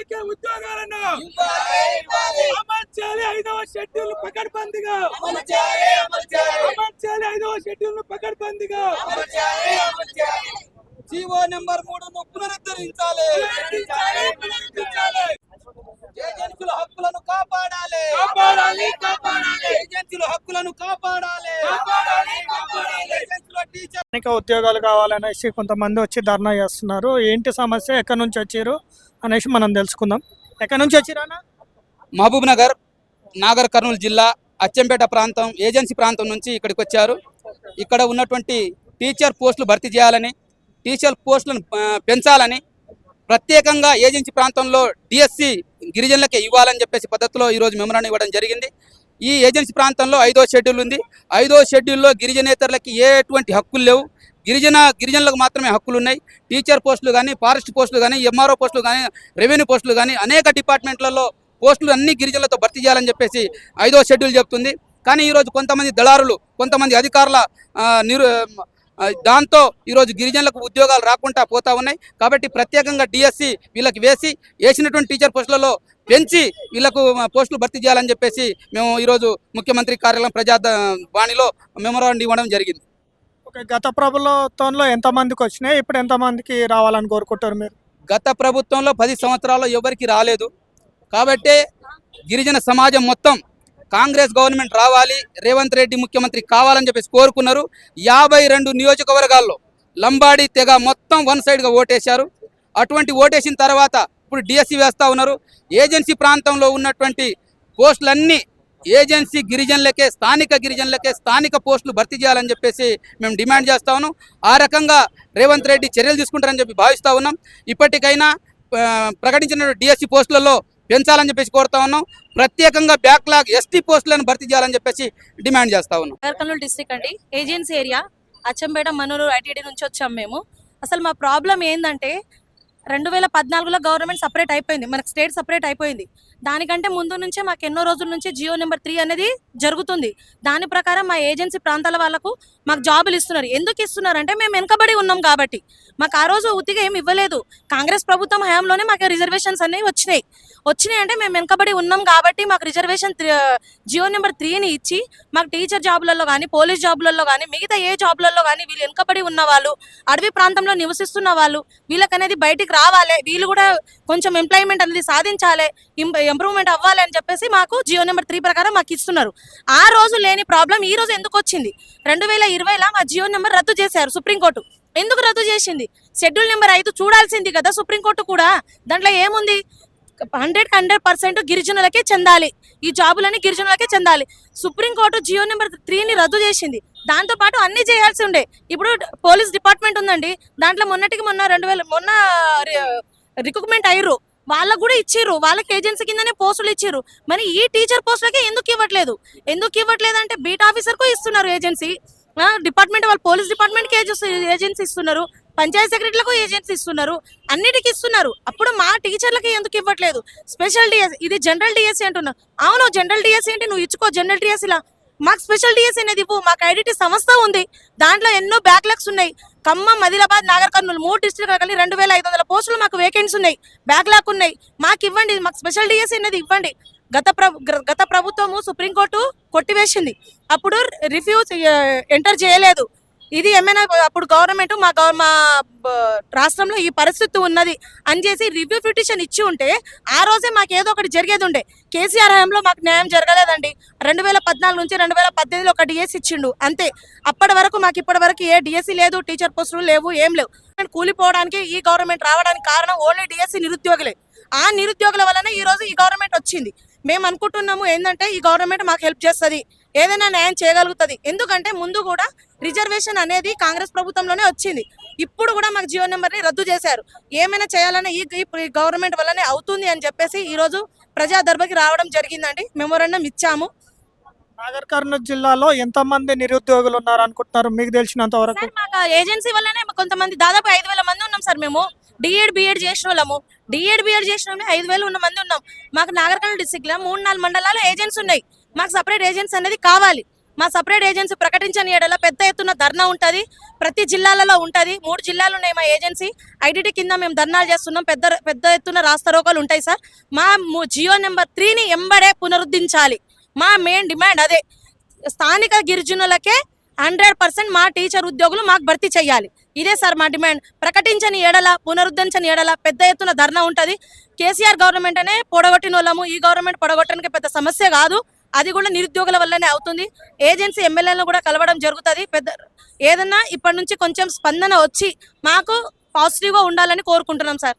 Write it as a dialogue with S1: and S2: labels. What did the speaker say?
S1: మందికి ఉద్యోగాలను అమలు చేయాలి ఐదవ షెడ్యూల్ పకడ్బందీగా. అమలు చేయాలి ఐదవ షెడ్యూల్ పకడ్బందీగా.
S2: జీవో నెంబర్ మూడును పునరుద్ధరించాలి. ఏజెన్సీల హక్కులను కాపాడాలి.
S1: కాపాడాలి, కాపాడాలి.
S2: ఏజెన్సీల హక్కులను కాపాడాలి.
S1: కాపాడాలి, కాపాడాలి.
S3: స్థానిక ఉద్యోగాలు కావాలనేసి కొంతమంది వచ్చి ధర్నా చేస్తున్నారు. ఏంటి సమస్య? ఎక్కడి నుంచి వచ్చారు? అనేసి మనం తెలుసుకుందాం. ఎక్కడి నుంచి వచ్చిరానా
S2: మహబూబ్ నగర్ నాగర్ కర్నూలు జిల్లా అచ్చంపేట ప్రాంతం ఏజెన్సీ ప్రాంతం నుంచి ఇక్కడికి వచ్చారు. ఇక్కడ ఉన్నటువంటి టీచర్ పోస్టులు భర్తీ చేయాలని టీచర్ పోస్టులను పెంచాలని ప్రత్యేకంగా ఏజెన్సీ ప్రాంతంలో డిఎస్సి గిరిజనులకే ఇవ్వాలని చెప్పేసి పద్ధతిలో ఈరోజు మెమరాన్ని ఇవ్వడం జరిగింది. ఈ ఏజెన్సీ ప్రాంతంలో ఐదో షెడ్యూల్ ఉంది. ఐదో షెడ్యూల్లో గిరిజనేతరులకి ఎటువంటి హక్కులు లేవు. గిరిజన గిరిజనులకు మాత్రమే హక్కులు ఉన్నాయి. టీచర్ పోస్టులు కానీ ఫారెస్ట్ పోస్టులు కానీ ఎంఆర్ఓ పోస్టులు కానీ రెవెన్యూ పోస్టులు కానీ అనేక డిపార్ట్మెంట్లలో పోస్టులు అన్ని గిరిజనులతో భర్తీ చేయాలని చెప్పేసి ఐదో షెడ్యూల్ చెప్తుంది. కానీ ఈరోజు కొంతమంది దళారులు కొంతమంది అధికారుల నిరు దాంతో ఈరోజు గిరిజనులకు ఉద్యోగాలు రాకుండా పోతా ఉన్నాయి. కాబట్టి ప్రత్యేకంగా డిఎస్సి వీళ్ళకి వేసి వేసినటువంటి టీచర్ పోస్టులలో పెంచి వీళ్ళకు పోస్టులు భర్తీ చేయాలని చెప్పేసి మేము ఈరోజు ముఖ్యమంత్రి కార్యాలయం ప్రజా వాణిలో మెమోరాండం ఇవ్వడం జరిగింది.
S3: ఓకే గత ప్రభుత్వంలో ఎంతమందికి వచ్చినాయి? ఇప్పుడు ఎంతమందికి రావాలని కోరుకుంటారు మీరు?
S2: గత ప్రభుత్వంలో పది సంవత్సరాల్లో ఎవరికి రాలేదు. కాబట్టే గిరిజన సమాజం మొత్తం కాంగ్రెస్ గవర్నమెంట్ రావాలి రేవంత్ రెడ్డి ముఖ్యమంత్రి కావాలని చెప్పేసి కోరుకున్నారు. యాభై రెండు నియోజకవర్గాల్లో లంబాడి తెగ మొత్తం వన్ సైడ్గా ఓటేశారు. అటువంటి ఓటేసిన తర్వాత ఇప్పుడు డిఎస్సి వేస్తూ ఉన్నారు. ఏజెన్సీ ప్రాంతంలో ఉన్నటువంటి పోస్టులన్నీ ఏజెన్సీ గిరిజనులకే స్థానిక గిరిజనులకే స్థానిక పోస్టులు భర్తీ చేయాలని చెప్పేసి మేము డిమాండ్ చేస్తా ఉన్నాం. ఆ రకంగా రేవంత్ రెడ్డి చర్యలు తీసుకుంటారని చెప్పి భావిస్తూ ఉన్నాం. ఇప్పటికైనా ప్రకటించిన డిఎస్సి పోస్టులలో పెంచాలని చెప్పేసి కోరుతా ఉన్నాం. ప్రత్యేకంగా బ్యాక్లాగ్ ఎస్టీ పోస్టులను భర్తీ చేయాలని చెప్పేసి డిమాండ్ చేస్తా ఉన్నాం.
S4: కర్నూలు డిస్ట్రిక్ట్ అండి. Agency area Achampet Manur ITD నుంచి వచ్చాం మేము. అసలు మా ప్రాబ్లం ఏంటంటే రెండు వేల పద్నాలుగులో గవర్నమెంట్ సపరేట్ అయిపోయింది. మనకు స్టేట్ సపరేట్ అయిపోయింది. దానికంటే ముందు నుంచే మాకు ఎన్నో రోజుల నుంచి జియో నెంబర్ త్రీ అనేది జరుగుతుంది. దాని ప్రకారం మా ఏజెన్సీ ప్రాంతాల వాళ్ళకు మాకు జాబులు ఇస్తున్నారు. ఎందుకు ఇస్తున్నారు అంటే మేము వెనకబడి ఉన్నాం కాబట్టి. మాకు ఆ రోజు ఉత్తిగా ఏమి ఇవ్వలేదు. కాంగ్రెస్ ప్రభుత్వం హయాంలోనే మాకు రిజర్వేషన్స్ అనేవి వచ్చినాయి. వచ్చినాయి అంటే మేము వెనకబడి ఉన్నాం కాబట్టి మాకు రిజర్వేషన్ జియో నెంబర్ త్రీని ఇచ్చి మాకు టీచర్ జాబులలో కానీ పోలీస్ జాబులలో కానీ మిగతా ఏ జాబులలో కానీ వీళ్ళు వెనుకబడి ఉన్న వాళ్ళు అడవి ప్రాంతంలో నివసిస్తున్న వాళ్ళు వీళ్ళకి అనేది బయటికి రావాలి. వీళ్ళు కూడా కొంచెం ఎంప్లాయ్మెంట్ అనేది సాధించాలి ఇంప్రూవ్మెంట్ అవ్వాలి అని చెప్పేసి మాకు జియో నెంబర్ త్రీ ప్రకారం మాకు ఇస్తున్నారు. ఆ రోజు లేని ప్రాబ్లం ఈ రోజు ఎందుకు వచ్చింది? రెండు వేల ఇరవైలో మా జియో నెంబర్ రద్దు చేశారు సుప్రీంకోర్టు. ఎందుకు రద్దు చేసింది? షెడ్యూల్ నెంబర్ ఐదు చూడాల్సింది కదా సుప్రీంకోర్టు కూడా. దాంట్లో ఏముంది? హండ్రెడ్ హండ్రెడ్ పర్సెంట్ గిరిజనులకే చెందాలి. ఈ జాబులని గిరిజనులకే చెందాలి. సుప్రీంకోర్టు జియో నెంబర్ త్రీని రద్దు చేసింది. దాంతో పాటు అన్ని చేయాల్సి ఉండే. ఇప్పుడు పోలీస్ డిపార్ట్మెంట్ ఉందండి. దాంట్లో మొన్నటికి మొన్న రెండు వేల మొన్న రిక్రూట్మెంట్ అయ్యారు వాళ్ళకు కూడా ఇచ్చిర్రు. వాళ్ళకి ఏజెన్సీ కిందనే పోస్టులు ఇచ్చారు మరి ఈ టీచర్ పోస్టులకే ఎందుకు ఇవ్వట్లేదు? ఎందుకు ఇవ్వట్లేదు అంటే బీట్ ఆఫీసర్కు ఇస్తున్నారు ఏజెన్సీ. డిపార్ట్మెంట్ వాళ్ళు పోలీస్ డిపార్ట్మెంట్కి ఏజెన్సీ ఇస్తున్నారు. పంచాయత్ సెక్రటరీలకు ఏజెన్సీ ఇస్తున్నారు. అన్నిటికీ ఇస్తున్నారు. అప్పుడు మా టీచర్లకి ఎందుకు ఇవ్వట్లేదు? స్పెషల్ డిఎస్ ఇది జనరల్ డిఎస్సీ అంటున్నా. అవును జనరల్ డిఎస్సీ ఏంటి నువ్వు ఇచ్చుకో. జనరల్ డిఎస్సీలా మాకు స్పెషల్ డిఎస్సీ అనేది ఇవ్వు మాకు ఐడిటీ సంస్థ ఉంది. దాంట్లో ఎన్నో బ్యాక్లాగ్స్ ఉన్నాయి. ఖమ్మం ఆదిలాబాద్ నాగర్ కర్నూలు మూడు డిస్ట్రిక్ట్ కలిసి రెండు వేల ఐదు వందల పోస్టులు మాకు వేకెన్సీ ఉన్నాయి. బ్యాక్లాగ్ ఉన్నాయి. మాకు ఇవ్వండి మాకు స్పెషల్ డిఎస్ అనేది ఇవ్వండి. గత ప్రభు గ్ర- గత ప్రభుత్వము సుప్రీంకోర్టు కొట్టివేసింది. అప్పుడు రిఫ్యూజ్ ఎంటర్ చేయలేదు. ఇది ఏమైనా అప్పుడు గవర్నమెంట్ మా మా రాష్ట్రంలో ఈ పరిస్థితి ఉన్నది అని చేసి రివ్యూ పిటిషన్ ఇచ్చి ఉంటే ఆ రోజే మాకు ఏదో ఒకటి జరిగేది ఉండే. కేసీఆర్ హయాంలో మాకు న్యాయం జరగలేదండి. రెండు వేల పద్నాలుగు నుంచి రెండు వేల పద్దెనిమిదిలో ఒక డిఎస్ ఇచ్చిండు. అంతే. అప్పటి వరకు మాకు ఇప్పటి వరకు ఏ డిఎస్సీ లేదు టీచర్ పోస్టులు లేవు ఏం లేవు. కూలిపోవడానికి ఈ గవర్నమెంట్ రావడానికి కారణం ఓన్లీ డిఎస్సీ నిరుద్యోగులే. ఆ నిరుద్యోగుల వలన ఈ రోజు ఈ గవర్నమెంట్ వచ్చింది. మేము అనుకుంటున్నాము ఏంటంటే ఈ గవర్నమెంట్ మాకు హెల్ప్ చేస్తుంది. ఏదైనా న్యాయం చేయగలుగుతుంది. ఎందుకంటే ముందు కూడా రిజర్వేషన్ అనేది కాంగ్రెస్ ప్రభుత్వంలోనే వచ్చింది. ఇప్పుడు కూడా మాకు జియో నెంబర్ని రద్దు చేశారు. ఏమైనా చేయాలని ఈ గవర్నమెంట్ వల్లనే అవుతుంది అని చెప్పేసి ఈ రోజు ప్రజా దర్బార్కి రావడం జరిగిందండి. మెమోరాండం ఇచ్చాము.
S3: నాగర్ కర్నూలు జిల్లాలో ఎంతమంది నిరుద్యోగులు ఉన్నారు అనుకుంటున్నారు మీకు తెలిసినంత వరకు.
S4: ఏజెన్సీ వల్లనే కొంతమంది దాదాపు ఐదు వేల మంది ఉన్నాం సార్ మేము. డిఎడ్ బిఎడ్ చేసిన వాళ్ళము. డిఎడ్ బిఎడ్ చేసిన వాళ్ళమే ఐదు వేలు ఉన్న మంది ఉన్నాం. మాకు నాగర్కర్నూలు డిస్టిక్లో మూడు నాలుగు మండలాలు ఏజెన్సీ ఉన్నాయి. మాకు సపరేట్ ఏజెన్సీ అనేది కావాలి. మా సపరేట్ ఏజెన్సీ ప్రకటించని ఏడల పెద్ద ఎత్తున ధర్నా ఉంటుంది. ప్రతి జిల్లాలలో ఉంటుంది. మూడు జిల్లాలు ఉన్నాయి మా ఏజెన్సీ ఐడిటి కింద మేము ధర్నాలు చేస్తున్నాం. పెద్ద పెద్ద ఎత్తున రాస్తారోకాలు ఉంటాయి సార్. మా జియో నెంబర్ త్రీని ఎంబడే పునరుద్ధరించాలి. మా మెయిన్ డిమాండ్ అదే. స్థానిక గిరిజనులకే హండ్రెడ్ పర్సెంట్ మా టీచర్ ఉద్యోగులు మాకు భర్తీ చేయాలి. ఇదే సార్ మా డిమాండ్. ప్రకటించని ఏడల పునరుద్ధరించని ఏడల పెద్ద ఎత్తున ధర్నా ఉంటుంది. కేసీఆర్ గవర్నమెంట్ అనే పొడగొట్టిన వాళ్ళము ఈ గవర్నమెంట్ పొడగొట్టడానికి పెద్ద సమస్య కాదు. అది కూడా నిరుద్యోగుల వల్లనే అవుతుంది. ఏజెన్సీ ఎమ్మెల్యేలను కూడా కలవడం జరుగుతుంది. పెద్ద ఏదన్నా ఇప్పటి నుంచి కొంచెం స్పందన వచ్చి మాకు పాజిటివ్గా ఉండాలని కోరుకుంటున్నాం సార్.